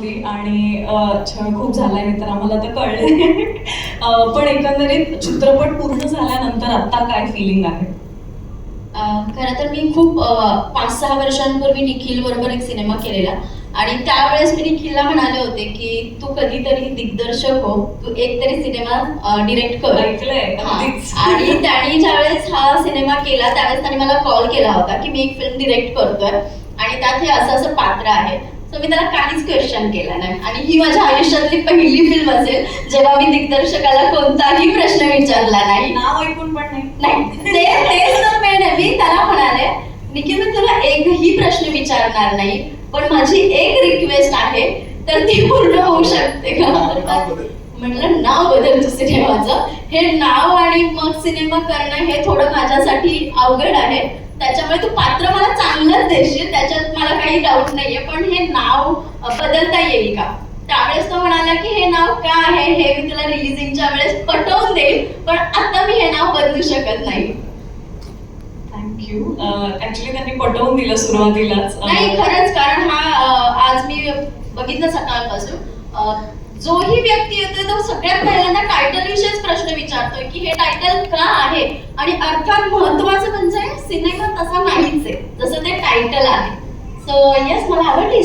नव्हती आणि अ, छळ खूप झालाय हे तर आम्हाला तर कळलंय. अ, पण एकंदरीत चित्रपट पूर्ण झाल्यानंतर आता काय फिलिंग आहे? खरं तर मी खूप पाच सहा वर्षांपूर्वी निखिल बरोबर एक सिनेमा केलेला. आणि त्यावेळेस मी निखिलला म्हणाले होते की तू कधीतरी दिग्दर्शक हो. तू एक तरी सिनेमा डिरेक्ट कर. आणि त्यांनी ज्यावेळेस हा सिनेमा केला त्यावेळेस त्यांनी मला कॉल केला होता की मी एक फिल्म डिरेक्ट करतोय. आणि त्यात हे असं असं पात्र आहे. सो मी त्याला काहीच क्वेश्चन केला नाही. आणि ही माझ्या आयुष्यातली पहिली फिल्म असेल जेव्हा मी दिग्दर्शकाला कोणताही प्रश्न विचारला नाही. नाव ऐकून पण नाही. नाही. ते तेच तर मेन आहे मी त्याला म्हणाले निखिल मी तुला एकही प्रश्न विचारणार नाही पण माझी एक रिक्वेस्ट आहे तर ती पूर्ण होऊ शकते का? म्हटलं नाव बदल तू सिनेमाचं. हे नाव आणि मग सिनेमा करणं हे थोडं माझ्यासाठी अवघड आहे. त्याच्यामुळे तू पात्र मला चांगलंच देशील त्याच्यात मला काही डाऊट नाहीये. पण हे नाव बदलता येईल का? त्यावेळेस तो म्हणाला की हे नाव का आहे? हे मी तुला रिलिझिंगच्या वेळेस पटवून देईल पण आता मी हे नाव बदलू शकत नाही. थँक्यू ऍक्च्युली त्यांनी पटवून दिलं सुरुवातीलाच. नाही खरंच कारण हा अ, आज मी बघितलं सकाळपासून. जोही व्यक्ती येतोय तो सगळ्यात पहिल्यांदा टायटल विषयीच प्रश्न विचारतोय की हे टायटल का आहे? आणि अर्थात महत्वाचं म्हणजे सिनेमा तसा नाहीच आहे जसं ते टायटल आहे. सो येस मला आवडली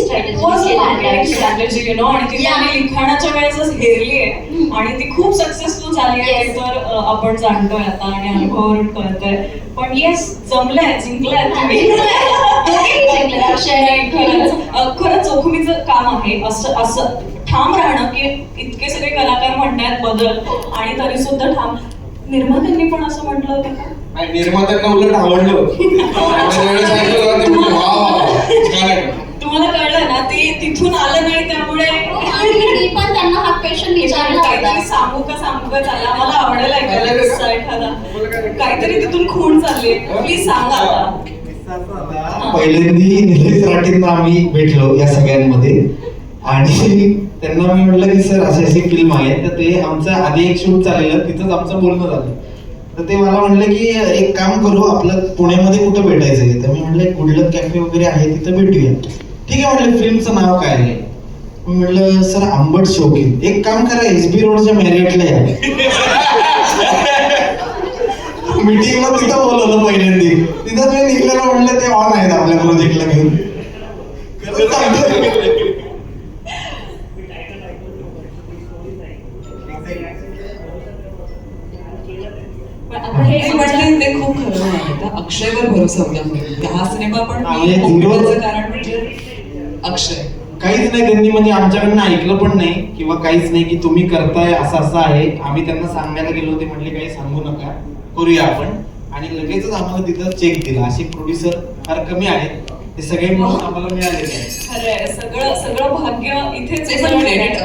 know, आणि. त्यांनी लिखाणाच्या वेळेसच हेरली आहे. आणि ती खूप सक्सेसफुल झाली आहे. हे तर आपण जाणतोय आता आणि अनुभवावरून कळतंय पण येस जमलंय जिंकलंय. खरंच जोखमीचं काम आहे. असं असं ठाम राहणं की इतके सगळे कलाकार म्हणतात बदल आणि तरी सुद्धा ठाम. निर्मात्यांनी पण असं म्हटलं होतं का? नाही निर्मात्यांना उलट आवडलं. तुम्हाला कळलं ना ते तिथून आलं नाही त्यामुळे. पण त्यांना हा क्वेश्चन विचारला काहीतरी होता सांगू का सांगू का चला मला आवडेल ऐकायला चालेल? किस्सा एखादा. काहीतरी तिथून खूण चालली प्लीज सांगा आता. पहिल्यांदी निलेश राठींना आम्ही भेटलो या सगळ्यांमध्ये. आणि त्यांना मी म्हटलं की सर अशी अशी फिल्म आहे तर ते आमचं आधी एक शूट चाललेलं तिथंच आमचं बोलणं झालं. तर ते मला म्हणलं की एक काम करू आपलं पुण्यामध्ये कुठं भेटायचं तर मी म्हटलं गुडलक कॅफे वगैरे आहे तिथं भेटूया. ठीक आहे म्हटलं फिल्मचं नाव काय आहे? मी म्हटलं सर आंबट शौकीन. एक काम करा एस बी रोडच्या मॅरियटला या. मीटिंगला तिथं बोलवलं पहिल्यांदी. तिथं मी निघलेलं म्हटलं ते ऑन आहेत आपल्या प्रोजेक्टला घेऊन. ते खूप खरं म्हणाले अक्षयवर भरोसा होता हा सिनेमा पण कारण म्हणजे अक्षय. काहीच नाही त्यांनी म्हणजे आमच्याकडनं ऐकलं पण नाही किंवा काहीच नाही की तुम्ही करताय असं असं आहे. आम्ही त्यांना सांगायला गेलो ते म्हटले काही सांगू नका. करूया आपण. आणि लगेचच आम्हाला तिथं चेक दिला. असे प्रोड्युसर फार कमी आहेत. ते सगळे मिळून आम्हाला मिळालेले आहेत. सगळं सगळं भाग्य इथेच